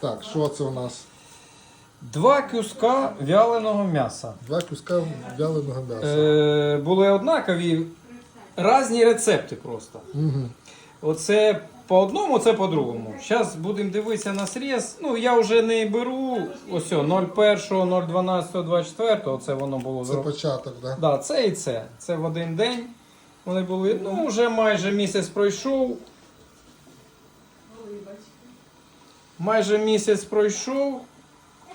Так, що це у нас? Два куска вяленого м'яса. Два куска вяленого м'яса. Е, були однакові, різні рецепти просто. Угу. Оце по одному, це по другому. Зараз будемо дивитися на сріз. Ну, я вже не беру ось 01, 012, 24, це воно було Це зроблено. початок, да? Да, це і це. Це в один день. Вони були. Ну, вже майже місяць пройшов. Майже місяць пройшов.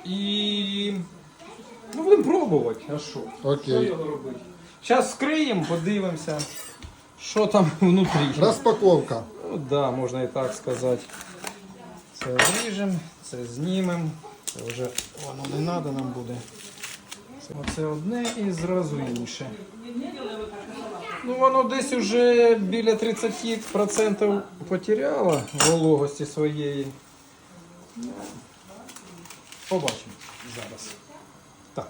І. Ну, будемо пробувати. А що? Що Окей. його робити? Зараз вскриємо, подивимося, що там внутрі. Розпаковка. Ну да, можна і так сказати. Це обріжемо, це знімемо. Це вже воно не треба нам буде. Оце одне і зразу інше. Ну воно десь уже біля 30% потеряло вологості своєї. Побачимо зараз. Так.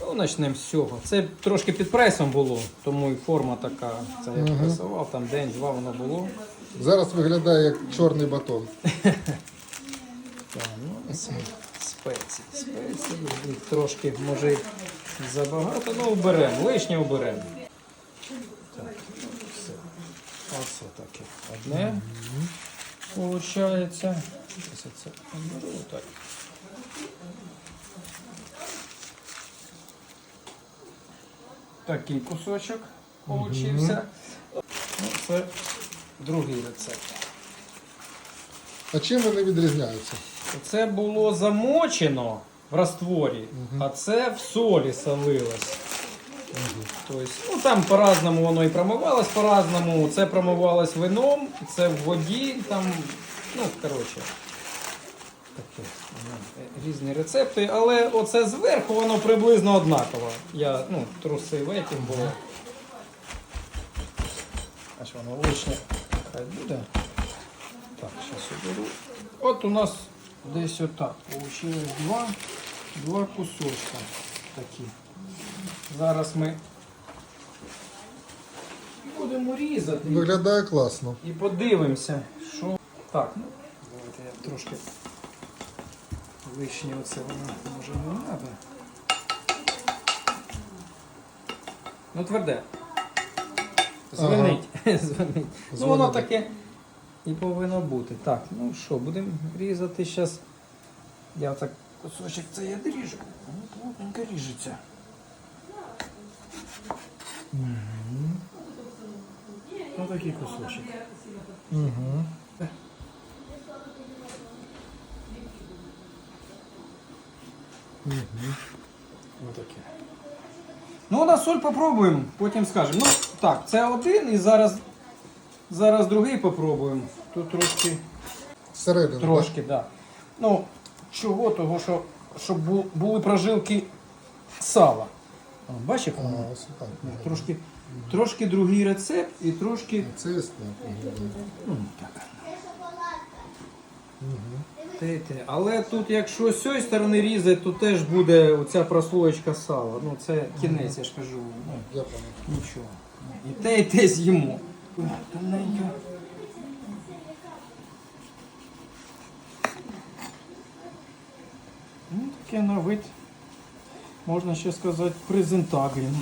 Ну, почнемо з цього. Це трошки під пресом було, тому і форма така. Це я Мгм. пресував, там день-два воно було. Зараз виглядає як чорний батон. Так, ну, це спеції. Спеції, їх трошки, може, забагато, ну оберемо, лишнє оберемо. Так, ну, все. Оце таке. Одне. Получається. Це так. Такий кусочок получився. Ну, це другий рецепт. А чим вони відрізняються? Це було замочено в растворі, а це в солі солилось. Тобто, ну там по-разному воно і промивалось по-разному. Це промивалось вином, це в воді, там, ну, коротше. Ну, е, різні рецепти, але оце зверху воно приблизно однаково. Я ну, трусив этим було. Аж воно лишнє хай буде. Так, зараз уберу. От у нас десь отак. Получилось два, два кусочка такі. Зараз ми будемо різати Виглядає класно. і подивимося, що. Так, ну, давайте я трошки лишнє оце воно може не треба. Ну, тверде. Звенить. Звенить. Ну, воно таке і повинно бути. Так, ну що, будемо різати зараз. Я так кусочок це я ріжу. Ну, плотненько ріжеться. Ну такий кусочок. Угу. Ну таке. Ну, на соль попробуємо, потім скажемо. Ну, так, це один і зараз, зараз другий попробуємо. Тут трошки, Всередину. трошки, так. Да. Ну, чого? Того, що щоб були прожилки сала. Бачиш, як воно? Ну, Трошки, трошки другий рецепт і трошки. Це. Ну, так. Те, те. Але тут, якщо з цієї сторони різати, то теж буде оця прослоєчка сала. Ну, це кінець, я ж кажу. Ну. Нічого. І те, і те з'їмо. Ну, таке на вид, можна ще сказати, презентабельне.